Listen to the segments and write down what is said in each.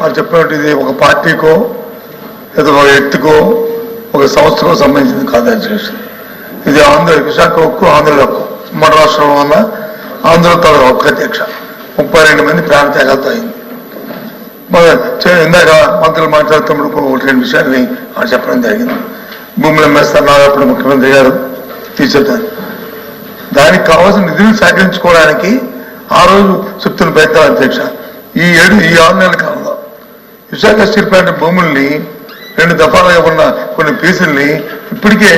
వారు చెప్పినట్టు ఇది ఒక పార్టీకో లేదా ఒక వ్యక్తికో ఒక సంస్థకో సంబంధించింది కాదు అధ్యక్ష ఇది ఆంధ్ర విశాఖ హక్కు ఆంధ్ర హక్కు. మన రాష్ట్రంలో ఉన్న ఆంధ్ర తల హక్కు అధ్యక్ష ముప్పై రెండు మంది ప్రాణ త్యాగాలతో అయింది. ఇందాక మంత్రులు మాట్లాడుతున్నప్పుడు ఒక ఒకటి రెండు విషయాన్ని చెప్పడం జరిగింది. భూములు అమ్మేస్తున్నారు అప్పుడు ముఖ్యమంత్రి గారు తీసుకెళ్తారు. దానికి కావాల్సిన నిధులు సేకరించుకోవడానికి ఆ రోజు చెప్తున్న ప్రయత్నం అధ్యక్ష. ఈ ఏడు ఈ ఆరు నెలల విశాఖ స్టీల్ ప్లాంట్ భూముల్ని రెండు దఫాలుగా ఉన్న కొన్ని పీసుల్ని ఇప్పటికే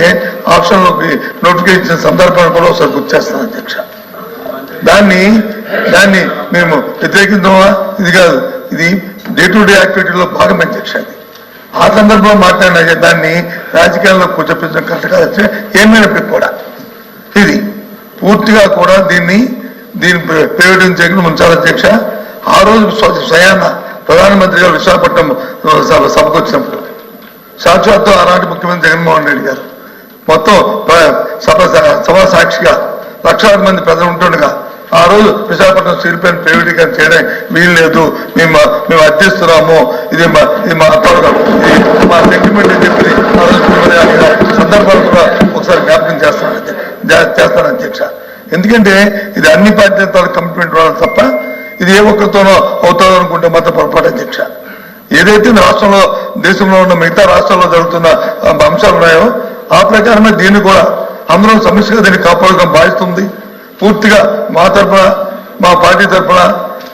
ఆప్షన్లోకి నోటిఫికేషన్ ఇచ్చిన సందర్భాన్ని కూడా ఒకసారి గుర్తు చేస్తాను అధ్యక్ష. దాన్ని దాన్ని మేము వ్యతిరేకిద్దామా ఇది కాదు. ఇది డే టు డే యాక్టివిటీలో భాగం అధ్యక్ష అది. ఆ సందర్భంలో మాట్లాడిన దాన్ని రాజకీయాల్లో కూర్చోపించడం కరెక్ట్ కాదు ఏమైనప్పటికీ కూడా ఇది పూర్తిగా కూడా దీన్ని దీన్ని ప్రైవేట్ చేయకుండా ఉంచాలి అధ్యక్ష. ఆ రోజు స్వయాన ప్రధానమంత్రి గారు విశాఖపట్నం సభ- సభకు వచ్చినప్పుడు సాక్షాత్తు ఆనాటి ముఖ్యమంత్రి జగన్మోహన్ రెడ్డి గారు. మొత్తం సభ సభా సాక్షిగా లక్షలాది మంది ప్రజలు ఉంటుండగా ఆ రోజు విశాఖపట్నం స్టీల్ ప్లాంట్ ప్రైవేటీకరణ చేయడం వీలు లేదు మేము మేము అర్థిస్తున్నాము ఇది మా ఇది మా అర్థం ఇది మా సెంటిమెంట్ అని చెప్పి ఆ రోజు సందర్భాలు కూడా ఒకసారి జ్ఞాపకం చేస్తాను చేస్తాను అధ్యక్ష ఎందుకంటే ఇది అన్ని బాధ్యతల కమిట్మెంట్ వాళ్ళు తప్ప ఇది ఏ ఒక్కరితోనో అవుతుందో అనుకుంటే మాత్రం పొరపాటు అధ్యక్ష ఏదైతే రాష్ట్రంలో దేశంలో ఉన్న మిగతా రాష్ట్రాల్లో జరుగుతున్న అంశాలు ఉన్నాయో ఆ ప్రకారమే దీన్ని కూడా అందరం సమస్యగా దీన్ని కాపాడుకోవడం భావిస్తుంది. పూర్తిగా మా తరఫున మా పార్టీ తరఫున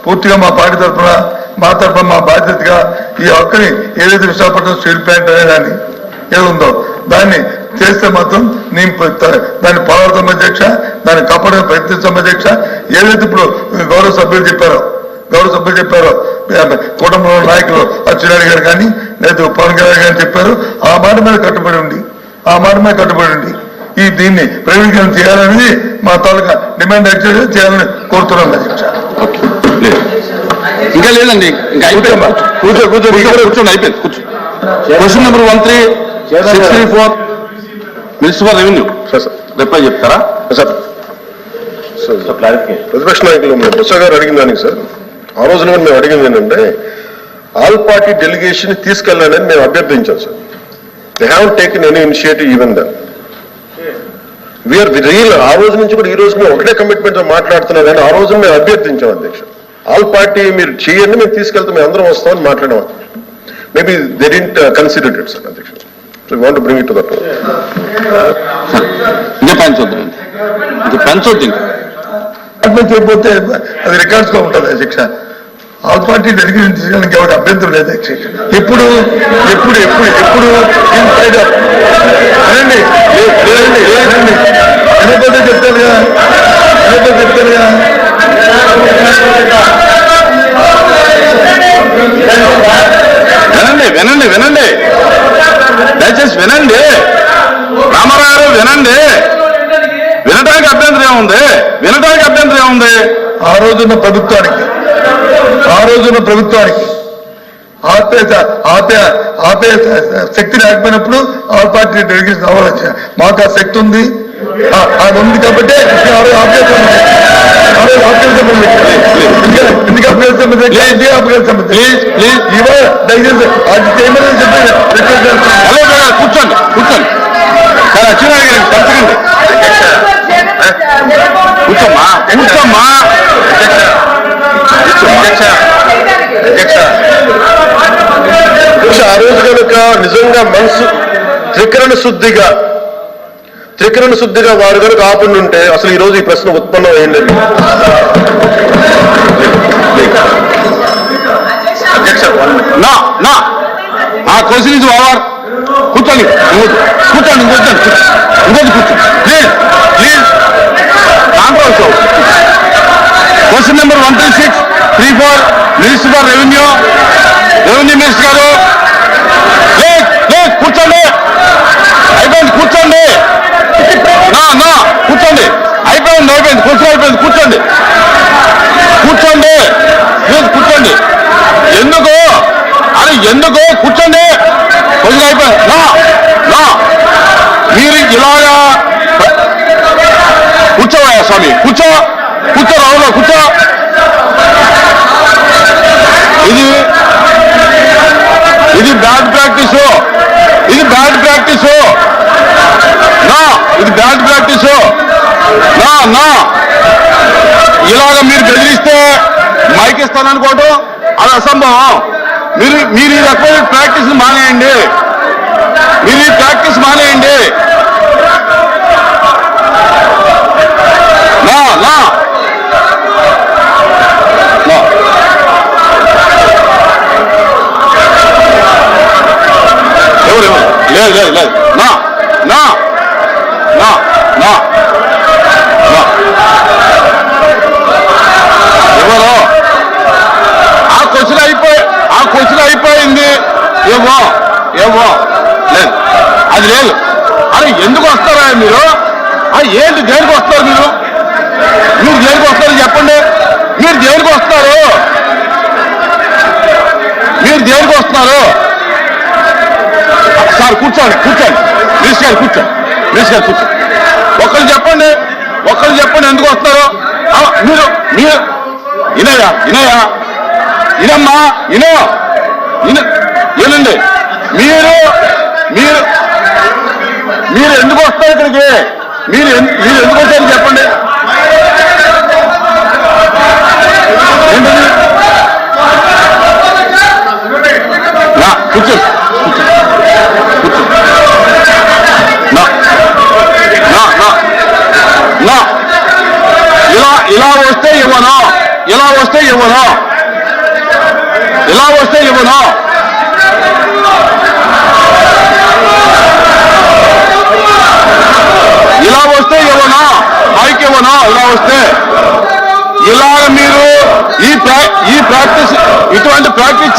పూర్తిగా మా పార్టీ తరఫున మా తరఫున మా బాధ్యతగా ఈ హక్కుని ఏదైతే విశాఖపట్నం స్టీల్ ప్లాంట్ అనేదాన్ని ఏదుందో దాన్ని చేస్తే మాత్రం నేను దాన్ని పోరాడతాం అధ్యక్ష దాన్ని కాపాడే ప్రయత్నిస్తాం అధ్యక్ష. ఏదైతే ఇప్పుడు గౌరవ సభ్యులు చెప్పారో గౌరవ సభ్యులు చెప్పారో కుటుంబంలో నాయకులు అచ్చెన్నాయుడు గారు కానీ లేదా పవన్ కళ్యాణ్ గారు చెప్పారు ఆ మాట మీద కట్టుబడి ఉండి ఆ మాట మీద కట్టుబడి ఉండి ఈ దీన్ని ప్రైవేటీకరణ చేయాలనేది మా తాలూకా డిమాండ్ యాక్చువల్గా చేయాలని కోరుతున్నాం అధ్యక్ష ఇంకా లేదండి ఇంకా అయిపోయింది. కూర్చో కూర్చో కూర్చో. కూర్చోండి అయిపోయింది కూర్చో. Question number one three six three four municipal revenue reply చెప్తారా? సార్ ప్రతిపక్ష నాయకులు బుస్స గారు అడిగిన దానికి సార్ ఆ రోజున కూడా మేము అడిగింది ఏంటంటే ఆల్ పార్టీ డెలిగేషన్ తీసుకెళ్ళాలని మేము అభ్యర్థించాం sir. They have taken any initiative even then we are real ఆ రోజు నుంచి కూడా ఈ రోజు మేము ఒకటే కమిట్మెంట్ మాట్లాడుతున్నాం కానీ ఆ రోజు మేము అభ్యర్థించాం అధ్యక్ష. ఆల్ పార్టీ మీరు చేయండి మేము తీసుకెళ్తాం మేము అందరం వస్తామని మాట్లాడాం maybe they didn't consider it sir అధ్యక్ష. So want bring it to that ఇంకా పెంచొద్దు ఇంకా పెంచొద్దు ఇంకా. అట్లా చేయకపోతే అది రికార్డ్స్లో ఉంటుంది శిక్ష. ఆల్ పార్టీ డెలిగేషన్ తీసుకోవడానికి ఎవరి అభ్యంతరం లేదు ఎప్పుడు? ఎప్పుడు? ఎప్పుడు? ఎప్పుడు? ఇన్సైడ్ అనండి. లేదండి లేదండి వినకపోతే చెప్తారుగా వినకపోతే చెప్తారుగా వినండి వినండి వినండి. దయచేసి వినండి రామారావు గారు వినండి వినడానికి అభ్యంతరం ఏముంది వినడానికి అభ్యంతరం ఏముంది ఆ రోజున్న ప్రభుత్వానికి ఆ రోజున్న ప్రభుత్వానికి ఆపే ఆపే ఆపే శక్తి లేకపోయినప్పుడు ఆల్ పార్టీ డెలిగేషన్ అవ్వాలి మాకు ఆ శక్తి ఉంది. ఆ- అది ఉంది కాబట్టి ఆ రోజు ఆపేస్తాం దయచేసి అది చేయమని చెప్పి కూర్చోండి కూర్చోండి. కూర్చోమ్మా కూర్చోమ్మా. రోజు కనుక నిజంగా మనసు త్రికరణ శుద్ధిగా త్రికరణ శుద్ధిగా వారు కనుక ఆపుండి ఉంటే అసలు ఈ రోజు ఈ ప్రశ్న ఉత్పన్నం అయింది అధ్యక్ష నా నా ఆ క్వశ్చన్ ఇస్ ఓవర్ కూర్చోండి. కూర్చోండి కూర్చోండి please please. Question number one three six three four minister for revenue revenue minister గారు ప్లీజ్ ప్లీజ్ కూర్చోండి అయిపోయింది కూర్చోండి. నా నా కూర్చోండి. అయిపోయింది అయిపోయింది క్వశ్చన్ అయిపోయింది కూర్చోండి. కూర్చోండి. ప్లీజ్ కూర్చోండి. ఎందుకు? అరే ఎందుకు? కూర్చోండి. కొంచెం అయిపోయింది. నా నా. మీరు ఇలాగా కూర్చోవా స్వామి కూర్చో కూర్చో రావులో కూర్చో. అసంభవం. మీరు మీరు ఈ రకమైన ప్రాక్టీస్ మానేయండి. మీరు ఈ ప్రాక్టీస్ మానేయండి. నా నా. లేదు లేదు లేదు. ఏమో ఏమో. లేదు. అది లేదు. అరే ఎందుకు వస్తారా మీరు? ఏంటి దేనికి వస్తారు మీరు? మీరు దేనికి వస్తారు చెప్పండి. మీరు దేనికి వస్తారు? మీరు దేనికి వస్తున్నారు సార్ కూర్చోండి కూర్చోండి. మినిస్ గారు కూర్చోండి. మినిస్ గారు కూర్చోండి. ఒక్కరు చెప్పండి. ఒక్కరు చెప్పండి ఎందుకు వస్తారు? మీరు మీరు. ఇనయ్యా ఇనయ్యా. ఇనమ్మా ఇనో. ఇన వినండి. మీరు మీరు మీరు ఎందుకు వస్తారు ఇక్కడికి? మీరు మీరు ఎందుకు వచ్చారు చెప్పండి. కూర్చో. ఇలా ఇలా వస్తే ఇవ్వను? ఇలా వస్తే ఇవ్వను? ఇలా వస్తే ఇలా మీరు ఈ ఈ ప్రాక్టీస్ ఇటువంటి ప్రాక్టీస్